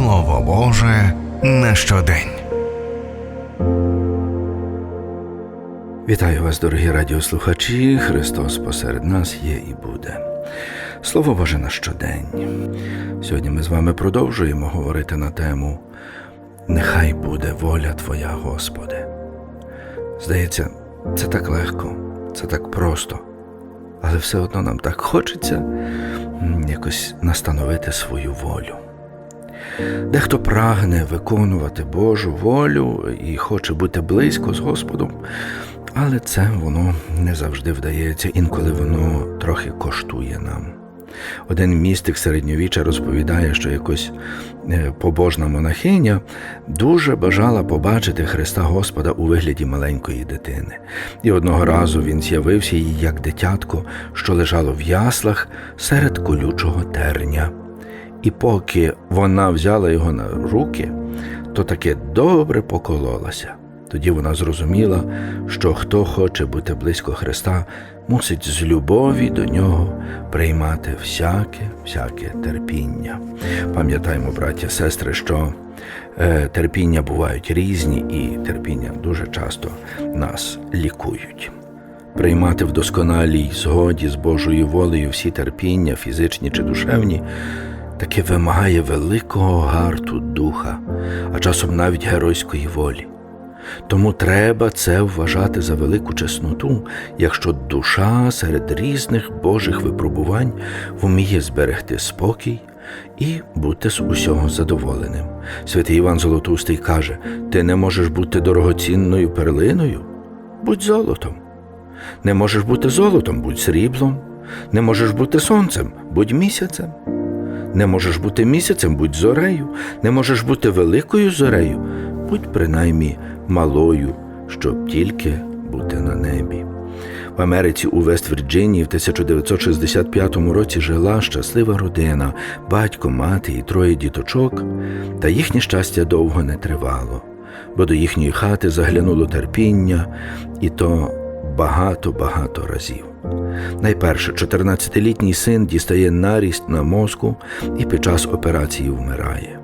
Слово Боже на щодень. Вітаю вас, дорогі радіослухачі. Христос посеред нас є і буде. Слово Боже на щодень. Сьогодні ми з вами продовжуємо говорити на тему Нехай буде воля Твоя, Господи. Здається, це так легко, це так просто, але все одно нам так хочеться якось настановити свою волю. Дехто прагне виконувати Божу волю і хоче бути близько з Господом, але це воно не завжди вдається, інколи воно трохи коштує нам. Один містик середньовіччя розповідає, що якось е, побожна монахиня дуже бажала побачити Христа Господа у вигляді маленької дитини. І одного разу він з'явився їй як дитятко, що лежало в яслах серед колючого терня. І поки вона взяла його на руки, то таки добре покололася. Тоді вона зрозуміла, що хто хоче бути близько Христа, мусить з любові до нього приймати всяке, всяке терпіння. Пам'ятаємо, браті, сестри, що е, терпіння бувають різні, і терпіння дуже часто нас лікують. Приймати в досконалій згоді з Божою волею всі терпіння, фізичні чи душевні, таки вимагає великого гарту духа, а часом навіть геройської волі. Тому треба це вважати за велику чесноту, якщо душа серед різних Божих випробувань вміє зберегти спокій і бути з усього задоволеним. Святий Іван Золотустий каже: ти не можеш бути дорогоцінною перлиною, будь золотом. Не можеш бути золотом, будь сріблом, не можеш бути сонцем, будь місяцем. Не можеш бути місяцем, будь зорею, не можеш бути великою зорею, будь принаймні малою, щоб тільки бути на небі. В Америці у Вест-Вірджинії в 1965 році жила щаслива родина, батько, мати і троє діточок, та їхнє щастя довго не тривало, бо до їхньої хати заглянуло терпіння, і то багато-багато разів. Найперше, 14-літній син дістає наріст на мозку і під час операції вмирає.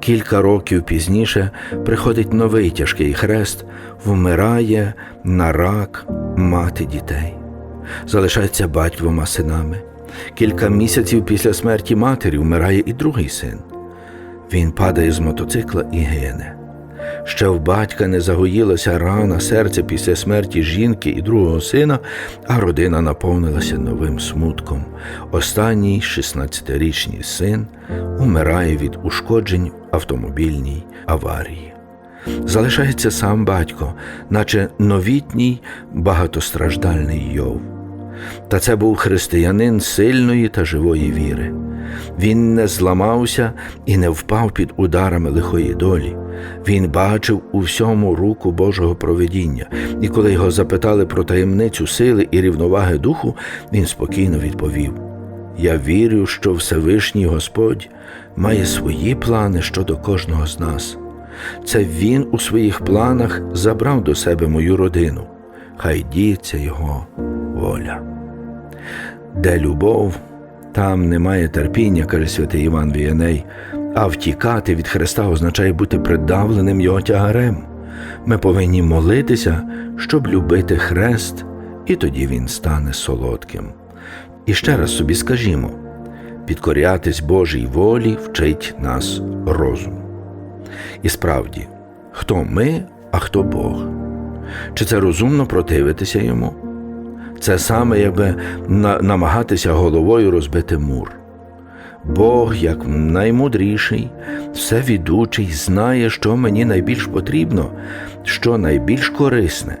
Кілька років пізніше приходить новий тяжкий хрест, вмирає на рак мати дітей. Залишається батько двома синами. Кілька місяців після смерті матері вмирає і другий син. Він падає з мотоцикла і гине. Ще в батька не загоїлася рана серця після смерті жінки і другого сина, а родина наповнилася новим смутком. Останній 16-річний син умирає від ушкоджень в автомобільній аварії. Залишається сам батько, наче новітній багатостраждальний Йов. Та це був християнин сильної та живої віри. Він не зламався і не впав під ударами лихої долі. Він бачив у всьому руку Божого проведіння, і коли його запитали про таємницю сили і рівноваги духу, він спокійно відповів: Я вірю, що Всевишній Господь має свої плани щодо кожного з нас. Це Він у своїх планах забрав до себе мою родину. Хай діється Його воля. Де любов, там немає терпіння, каже святий Іван Віяней, а втікати від Христа означає бути придавленим Його тягарем. Ми повинні молитися, щоб любити хрест, і тоді він стане солодким. І ще раз собі скажімо: підкорятись Божій волі вчить нас розум. І справді, хто ми, а хто Бог? Чи це розумно противитися йому? Це саме, якби намагатися головою розбити мур. Бог, як наймудріший, всевідучий, знає, що мені найбільш потрібно, що найбільш корисне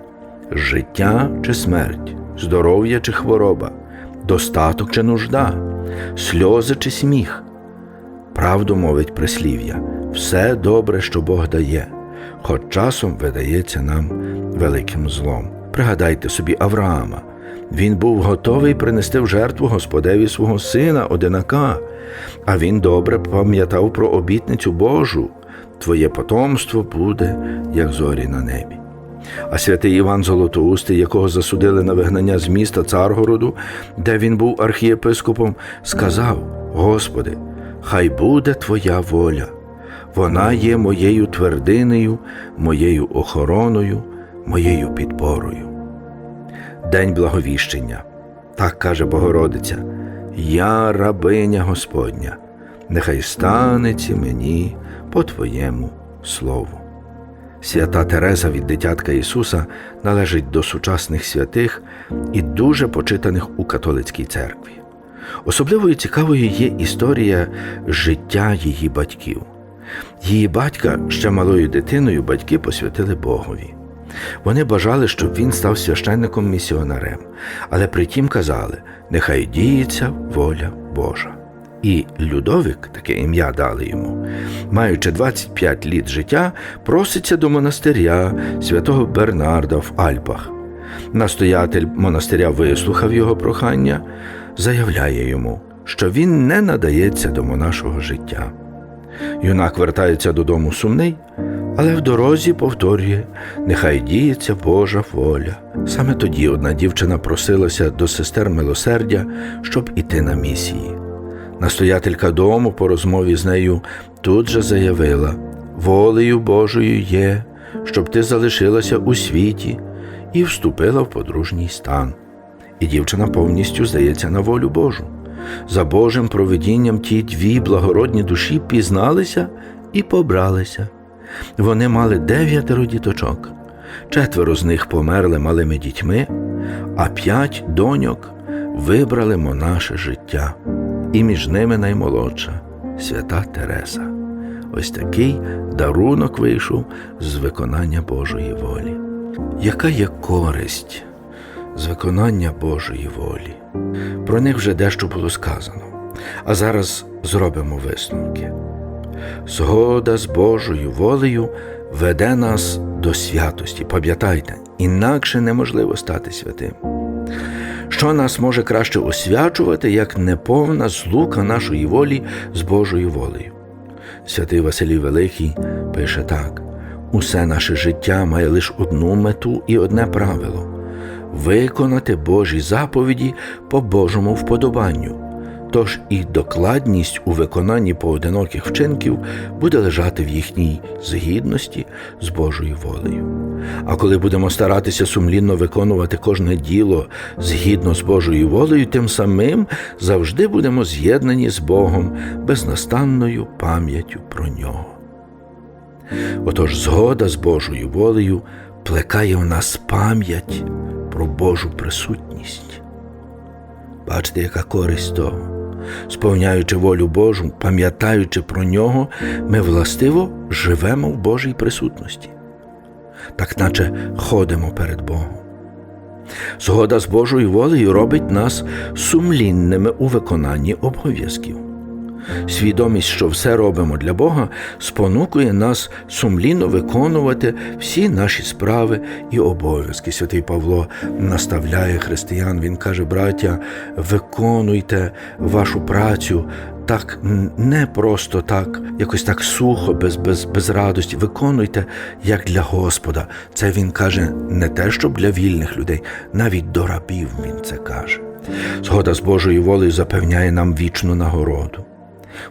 життя чи смерть, здоров'я чи хвороба, достаток чи нужда, сльози чи сміх. Правду мовить прислів'я, все добре, що Бог дає, хоч часом видається нам великим злом. Пригадайте собі Авраама. Він був готовий принести в жертву Господеві свого сина, одинака, а він добре пам'ятав про обітницю Божу. Твоє потомство буде, як зорі на небі. А святий Іван Золотоустий, якого засудили на вигнання з міста Царгороду, де він був архієпископом, сказав: Господи, хай буде Твоя воля. Вона є моєю твердинею, моєю охороною, моєю підпорою. День благовіщення. Так каже Богородиця: Я рабиня Господня, нехай станеться мені по Твоєму слову. Свята Тереза від дитятка Ісуса належить до сучасних святих і дуже почитаних у католицькій церкві. Особливою цікавою є історія життя її батьків. Її батька ще малою дитиною батьки посвятили Богові. Вони бажали, щоб він став священником місіонарем, але притім казали: нехай діється воля Божа. І Людовик, таке ім'я дали йому, маючи 25 літ життя, проситься до монастиря святого Бернарда в Альпах. Настоятель монастиря вислухав його прохання, заявляє йому, що він не надається до монашого життя. Юнак вертається додому сумний, але в дорозі повторює, нехай діється Божа воля. Саме тоді одна дівчина просилася до сестер милосердя, щоб іти на місії. Настоятелька дому по розмові з нею тут же заявила: волею Божою є, щоб ти залишилася у світі і вступила в подружній стан. І дівчина повністю здається на волю Божу. За Божим провидінням ті дві благородні душі пізналися і побралися. Вони мали дев'ятеро діточок. Четверо з них померли малими дітьми, а п'ять доньок вибрали монаше життя, і між ними наймолодша свята Тереса. Ось такий дарунок вийшов з виконання Божої волі. Яка є користь з виконання Божої волі? Про них вже дещо було сказано. А зараз зробимо висновки. Згода з Божою волею веде нас до святості. Пам'ятайте, інакше неможливо стати святим. Що нас може краще освячувати, як неповна злука нашої волі з Божою волею? Святий Василій Великий пише так: усе наше життя має лише одну мету і одне правило виконати Божі заповіді по Божому вподобанню. Тож і докладність у виконанні поодиноких вчинків буде лежати в їхній згідності з Божою волею. А коли будемо старатися сумлінно виконувати кожне діло згідно з Божою волею, тим самим завжди будемо з'єднані з Богом безнастанною пам'яттю про нього. Отож, згода з Божою волею плекає в нас пам'ять про Божу присутність. Бачите, яка користь того. Сповняючи волю Божу, пам'ятаючи про нього, ми властиво живемо в Божій присутності, так наче ходимо перед Богом. Згода з Божою волею робить нас сумлінними у виконанні обов'язків. Свідомість, що все робимо для Бога, спонукує нас сумлінно виконувати всі наші справи і обов'язки. Святий Павло наставляє християн. Він каже, браття, виконуйте вашу працю так не просто так, якось так сухо, без, без, без радості. Виконуйте як для Господа. Це він каже не те, щоб для вільних людей, навіть до рабів він це каже. Згода з Божою волею запевняє нам вічну нагороду.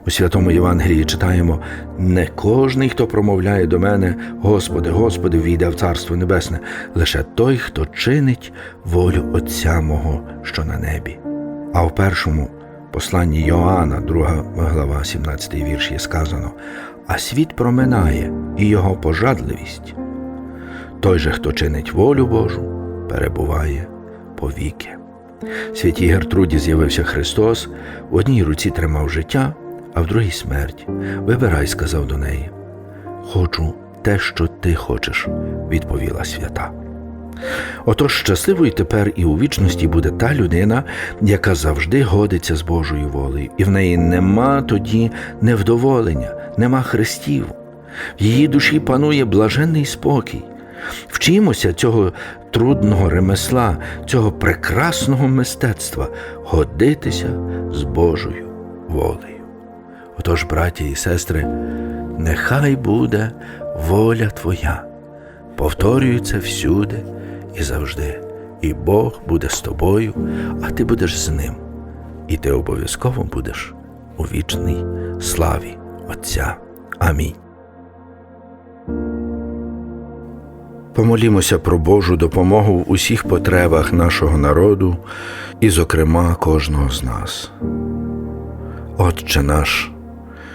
У святому Євангелії читаємо: не кожний, хто промовляє до мене, Господи, Господи, війде в Царство Небесне, лише той, хто чинить волю Отця мого, що на небі. А в першому посланні Йоанна, 2 глава, 17 вірш, є сказано: А світ проминає і його пожадливість. Той же, хто чинить волю Божу, перебуває повіки. Святій Гертруді з'явився Христос, в одній руці тримав життя, а в другій смерть. Вибирай, сказав до неї. Хочу те, що ти хочеш, відповіла свята. Отож щасливою тепер і у вічності буде та людина, яка завжди годиться з Божою волею, і в неї нема тоді невдоволення, нема хрестів. В її душі панує блаженний спокій. Вчимося цього трудного ремесла, цього прекрасного мистецтва годитися з Божою волею. Тож, браті і сестри, нехай буде воля Твоя, повторюється всюди і завжди, і Бог буде з тобою, а ти будеш з ним, і ти обов'язково будеш у вічній славі Отця. Амінь. Помолімося про Божу допомогу в усіх потребах нашого народу і, зокрема, кожного з нас. Отче наш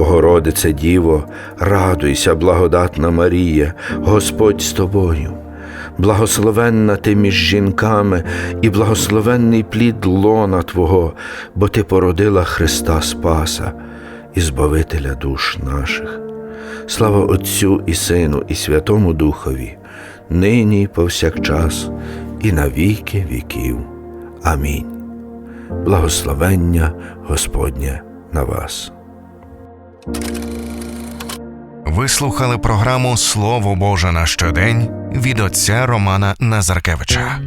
Богородице Діво, радуйся, благодатна Марія, Господь з тобою. Благословенна ти між жінками і благословенний плід лона Твого, бо Ти породила Христа Спаса і Збавителя душ наших. Слава Отцю і Сину, і Святому Духові, нині і повсякчас, і на віки віків. Амінь. Благословення Господнє на вас. Ви слухали програму Слово Боже на щодень від отця Романа Назаркевича.